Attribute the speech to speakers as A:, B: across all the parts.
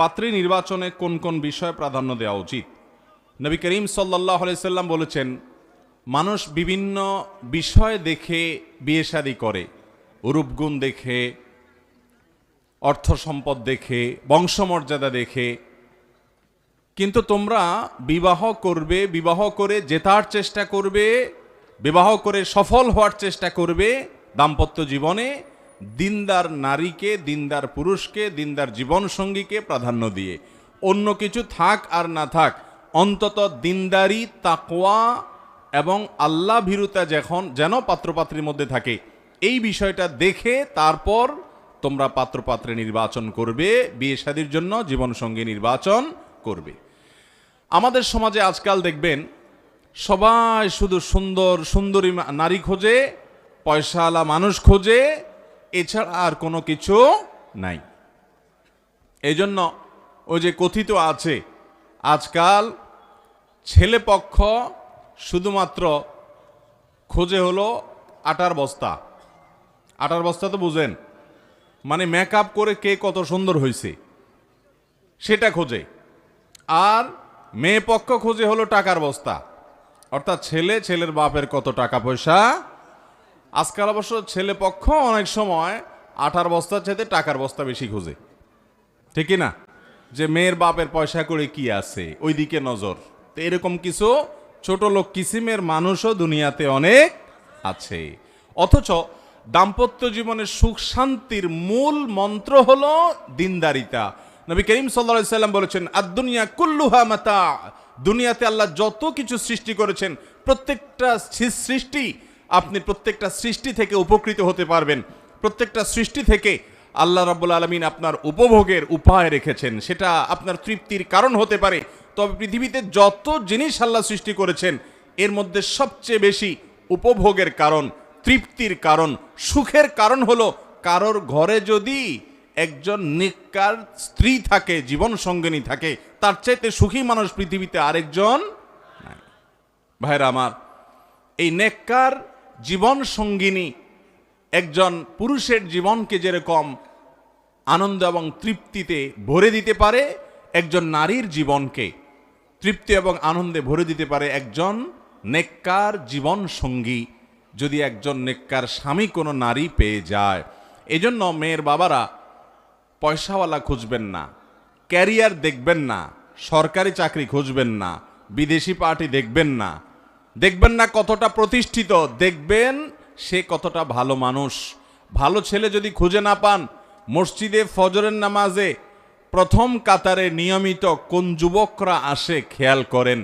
A: পাত্রী নির্বাচনে কোন কোন বিষয়ে প্রাধান্য দেওয়া উচিত? নবী করিম সাল্লাহ সাল্লাম বলেছেন, মানুষ বিভিন্ন বিষয় দেখে বিয়ে শাদী করে। রূপগুণ দেখে, অর্থ সম্পদ দেখে, বংশমর্যাদা দেখে। কিন্তু তোমরা বিবাহ করবে, বিবাহ করে জেতার চেষ্টা করবে, বিবাহ করে সফল হওয়ার চেষ্টা করবে, দাম্পত্য জীবনে দিনদার নারীকে, দিনদার পুরুষকে, দিনদার জীবনসঙ্গীকে প্রাধান্য দিয়ে। অন্য কিছু থাক আর না থাক, অন্তত দিনদারি তাকোয়া এবং আল্লাহ ভীরুতা যখন, যেন পাত্রপাত্রীর মধ্যে থাকে। এই বিষয়টা দেখে তারপর তোমরা পাত্রপাত্রে নির্বাচন করবে, বিয়ে শাদীর জন্য জীবনসঙ্গী নির্বাচন করবে। আমাদের সমাজে আজকাল দেখবেন, সবাই শুধু সুন্দর, সুন্দরী নারী খোঁজে, পয়সাওয়ালা মানুষ খোঁজে এছাড়া আর কোনো কিছু নাই। এই জন্য ওই যে কথিত আছে, আজকাল ছেলে পক্ষ শুধুমাত্র খোঁজে হলো আটার বস্তা। আটার বস্তা তো বুঝেন মানে মেকআপ করে কে কত সুন্দর হয়েছে সেটা খোঁজে। আর মেয়ে পক্ষ খোঁজে হলো টাকার বস্তা। অর্থাৎ ছেলে, ছেলের বাপের কত টাকা পয়সা আজকাল অবশ্য ছেলে পক্ষ অনেক সময় আটার বস্তার চাইতে টাকার বস্তা বেশি খোঁজে। ঠিকই না? যে মেয়ের বাপের পয়সা করে কি আছে, ওইদিকে নজর। তো এরকম কিছু ছোট লোক কিসিমের মানুষও দুনিয়াতে অনেক আছে। অথচ দাম্পত্য জীবনের সুখ শান্তির মূল মন্ত্র হলো দিনদারিতা। নবী করিম সাল্লা সাল্লাম বলেছেন আদুনিয়া কুল্লুহা মাতা। দুনিয়াতে আল্লাহ যত কিছু সৃষ্টি করেছেন, প্রত্যেকটা সৃষ্টি আপনি প্রত্যেকটা সৃষ্টি থেকে উপকৃত হতে পারবেন। প্রত্যেকটা সৃষ্টি থেকে আল্লাহ রাব্বুল আলমিন আপনার উপভোগের উপায় রেখেছেন। সেটা আপনার তৃপ্তির কারণ হতে পারে। তবে পৃথিবীতে যত জিনিস আল্লাহ সৃষ্টি করেছেন, এর মধ্যে সবচেয়ে বেশি উপভোগের কারণ, তৃপ্তির কারণ, সুখের কারণ হলো কারোর ঘরে যদি একজন নিকার স্ত্রী থাকে, জীবন সঙ্গিনী থাকে, তার চাইতে সুখী মানুষ পৃথিবীতে আরেকজন ভাইরা আমার, এই নেককার জীবন সঙ্গিনী, একজন পুরুষের জীবনকে যেরকম আনন্দ এবং তৃপ্তিতে ভরে দিতে পারে, একজন নারীর জীবনকে তৃপ্তি এবং আনন্দে ভরে দিতে পারে একজন নেককার জীবন সঙ্গী। যদি একজন নেককার স্বামী কোনো নারী পেয়ে যায়, এজন্য মেয়ের বাবারা পয়সাওয়ালা খুঁজবেন না, ক্যারিয়ার দেখবেন না, সরকারি চাকরি খুঁজবেন না, বিদেশি পার্টি দেখবেন না দেখবেন না কতটা প্রতিষ্ঠিত, দেখবেন সে কতটা ভালো মানুষ। ভালো ছেলে যদি খুঁজে না পান, মসজিদে ফজরের নামাজে প্রথম কাতারে নিয়মিত কোন যুবকরা আসে খেয়াল করেন।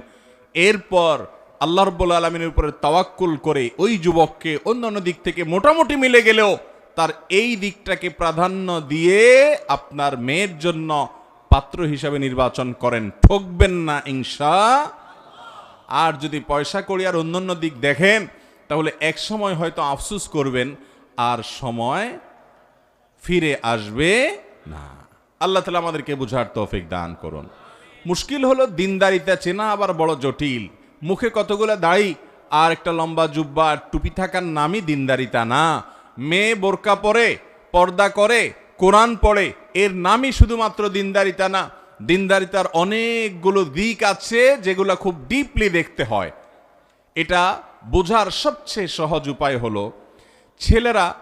A: এরপর আল্লাহ রব্বুল আলমিনের উপরে তাওয়াক্কুল করে ওই যুবককে অন্যান্য দিক থেকে মোটামুটি মিলে গেলেও তার এই দিকটাকে প্রাধান্য দিয়ে আপনার মেয়ের জন্য পাত্র হিসাবে নির্বাচন করেন। ঠকবেন না ইনশা আর যদি পয়সা করি আর অন্যান্য দিক দেখেন, তাহলে এক সময় হয়তো আফসুস করবেন, আর সময় ফিরে আসবে না। আল্লাহ তালা আমাদেরকে বুঝার তৌফিক দান করুন। মুশকিল হলো দিনদারিতা চেনা আবার বড় জটিল। মুখে কতগুলো দাড়ি, আর একটা লম্বা জুব্বা আর টুপি থাকার নামই দিনদারিতা না। মেয়ে বোরকা পরে, পর্দা করে, কোরআন পড়ে, এর নামই শুধুমাত্র দিনদারিতা না। দিনদারিতার অনেকগুলো দিক আছে যেগুলো খুব ডিপলি দেখতে হয়। এটা বোঝার সবচেয়ে সহজ উপায় হলো, ছেলেরা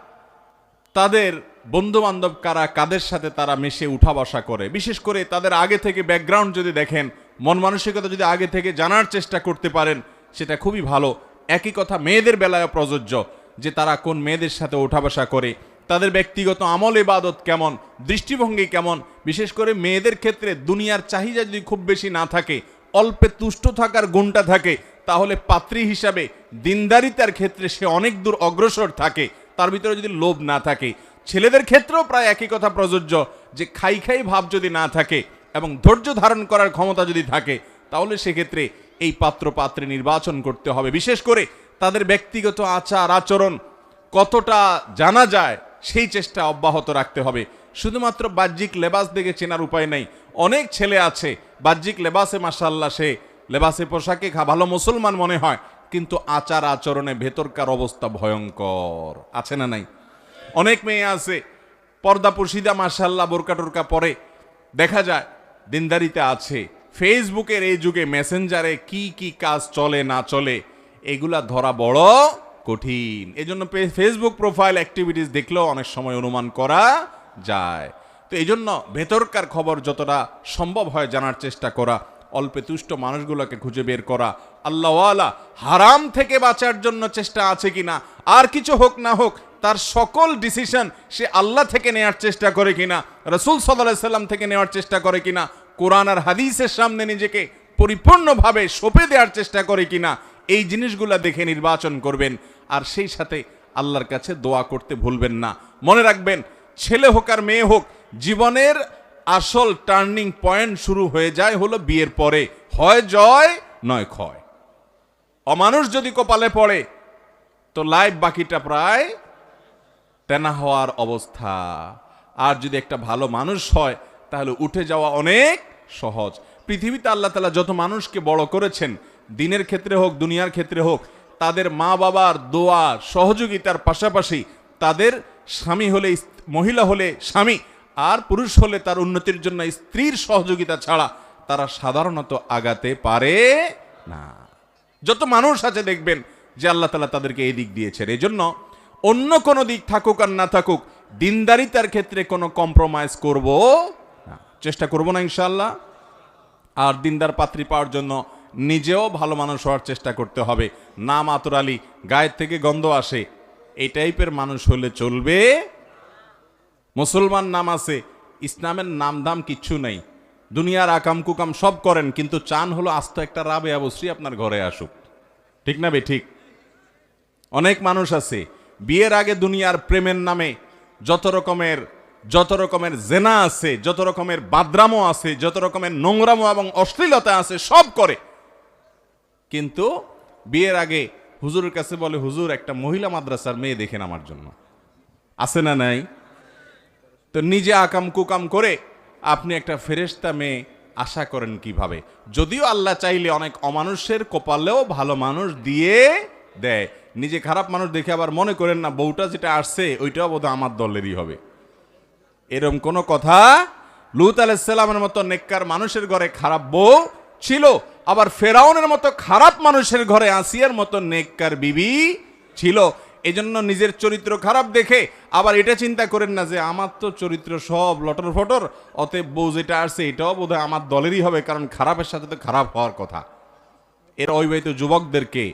A: তাদের বন্ধু বান্ধব কারা, কাদের সাথে তারা মিশে উঠা বসা করে। বিশেষ করে তাদের আগে থেকে ব্যাকগ্রাউন্ড যদি দেখেন, মন মানসিকতা যদি আগে থেকে জানার চেষ্টা করতে পারেন, সেটা খুবই ভালো। একই কথা মেয়েদের বেলায় প্রযোজ্য যে তারা কোন মেয়েদের সাথে ওঠা বসা করে। তাদের ব্যক্তিগত আমল ইবাদত কেমন, দৃষ্টিভঙ্গি কেমন, বিশেষ করে মেয়েদের ক্ষেত্রে দুনিয়ার চাহিদা যদি খুব বেশি না থাকে, অল্পে তুষ্ট থাকার গুণটা থাকে, তাহলে পাত্রী হিসাবে দিনদারিতার ক্ষেত্রে সে অনেক দূর অগ্রসর থাকে, তার ভিতরে যদি লোভ না থাকে। ছেলেদের ক্ষেত্রেও প্রায় একই কথা প্রযোজ্য, যে খাই খাই ভাব যদি না থাকে এবং ধৈর্য ধারণ করার ক্ষমতা যদি থাকে, তাহলে সেক্ষেত্রে এই পাত্র পাত্রে নির্বাচন করতে হবে। বিশেষ করে তাদের ব্যক্তিগত আচার আচরণ কতটা জানা যায় সেই চেষ্টা অব্যাহত রাখতে হবে। শুধুমাত্র বাহ্যিক লেবাস দেখে চেনার উপায় নেই। অনেক ছেলে আছে, বাহ্যিক লেবাসে মাসাল্লাহ সে লেবাসে পোশাকে ভালো মুসলমান মনে হয়, কিন্তু আচার আচরণে ভেতরকার অবস্থা ভয়ঙ্কর। আছে না নাই? অনেক মেয়ে আছে, পর্দা পুশিদা মাসাল্লাহ বোরকা টোরকা পরে। দেখা যায়, দিনদারিতে আছে। ফেসবুকের এই যুগে মেসেঞ্জারে কি কি কাজ চলে না চলে, এগুলা ধরা বড় কঠিন। এজন্য ফেসবুক প্রোফাইল অ্যাক্টিভিটিস দেখলেও অনেক সময় অনুমান করা যায়। তো এই জন্য ভেতরকার খবর যতটা সম্ভব হয় জানার চেষ্টা করা, অল্পে তুষ্ট মানুষগুলোকে খুঁজে বের করা, আল্লাহওয়ালা হারাম থেকে বাঁচার জন্য চেষ্টা আছে কিনা আর কিছু হোক না হোক, তার সকল ডিসিশন সে আল্লাহ থেকে নেওয়ার চেষ্টা করে কিনা রসুল সাল্লাহ সাল্লাম থেকে নেওয়ার চেষ্টা করে কিনা কোরআন আর হাদিসের সামনে নিজেকে পরিপূর্ণভাবে সঁপে দেওয়ার চেষ্টা করে কিনা এই জিনিসগুলা দেখে নির্বাচন করবেন, আর সেই সাথে আল্লাহর কাছে দোয়া করতে ভুলবেন না। মনে রাখবেন, ছেলে হোক আর মেয়ে হোক, জীবনের আসল টার্নিং পয়েন্ট শুরু হয়ে যায় হলো বিয়ের পরে। হয় জয়, নয় ক্ষয়। অমানুষ যদি কপালে পড়ে, তো লাইফ বাকিটা প্রায় তেনা হওয়ার অবস্থা। আর যদি একটা ভালো মানুষ হয়, তাহলে উঠে যাওয়া অনেক সহজ। পৃথিবীতে আল্লাহ তালা যত মানুষকে বড় করেছেন দিনের ক্ষেত্রে হোক, দুনিয়ার ক্ষেত্রে হোক, তাদের মা বাবার দোয়া, সহযোগিতার পাশাপাশি তাদের স্বামী হলে মহিলা হলে স্বামী, আর পুরুষ হলে তার উন্নতির জন্য স্ত্রীর সহযোগিতা ছাড়া তারা সাধারণত আগাতে পারে না। যত মানুষ আছে দেখবেন যে আল্লাহ তালা তাদেরকে এই দিক দিয়েছেন। এই জন্য অন্য কোনো দিক থাকুক আর না থাকুক, দিনদারিতার ক্ষেত্রে কোনো কম্প্রোমাইজ করব না। চেষ্টা করব না ইনশাল্লাহ আর দিনদার পাত্রী পাওয়ার জন্য নিজেও ভালো মানুষ হওয়ার চেষ্টা করতে হবে। নাম আতর আলী, গায়ের থেকে গন্ধ আসে। এই টাইপের মানুষ হলে চলবে। মুসলমান নাম আছে, ইসলামের নাম দাম কিচ্ছু নেই। দুনিয়ার আকাম কুকাম সব করেন, কিন্তু চান হলো আস্ত একটা রাবে অবশ্যই আপনার ঘরে আসুক। ঠিক না বে, ঠিক? অনেক মানুষ আছে, বিয়ের আগে দুনিয়ার প্রেমের নামে যত রকমের যত রকমের জেনা আছে, যত রকমের বাদ্রামো আছে, যত রকমের নোংরামো এবং অশ্লীলতা আছে, সব করে। কিন্তু বিয়ের আগে হুজুরের কাছে বলে, হুজুর, একটা মহিলা মাদ্রাসার মেয়ে দেখেন আমার জন্য। আছে না নাই? তো নিজে আকাম কুকাম করে আপনি একটা ফেরেশতা মেয়ে আশা করেন কীভাবে? যদিও আল্লাহ চাইলে অনেক অমানুষের কপালেও ভালো মানুষ দিয়ে দেয়। নিজে খারাপ মানুষ দেখে আবার মনে করেন না, বউটা যেটা আসছে, ওইটাও বোধহয় আমার দলেরই হবে। এরম কোনো কথা লুত আলাইসাল্লামের মতো নেককার মানুষের ঘরে খারাপ বউ ছিল। আবার ফেরাউনের মতো খারাপ মানুষের ঘরে আসিয়ার মতো নেককার বিবি ছিল। এজন্য নিজের চরিত্র খারাপ দেখে আবার এটা চিন্তা করেন না যে, আমার তো চরিত্র সব লটর ফটর, অতএব বউ যেটা আসছে এটাও বোধহয় আমার দলেরই হবে, কারণ খারাপের সাথে তো খারাপ হওয়ার কথা। এর অবিবাহিত যুবকদেরকে,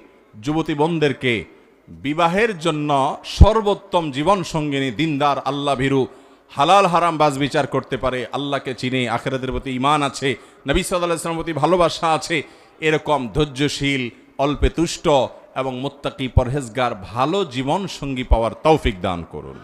A: যুবতী বোনদেরকে বিবাহের জন্য সর্বোত্তম জীবন সঙ্গিনী দিনদার আল্লাহ ভীরু হালাল হারাম বাজ বিচার করতে পারে। আল্লাহকে চিনে আখেরাদের প্রতি ইমান আছে। নবী সাদাম প্রতি ভালোবাসা আছে, এরকম ধৈর্যশীল, অল্পে তুষ্ট এবং মোত্তাকি পরহেজগার, ভালো জীবন সঙ্গী পাওয়ার তৌফিক দান করুন।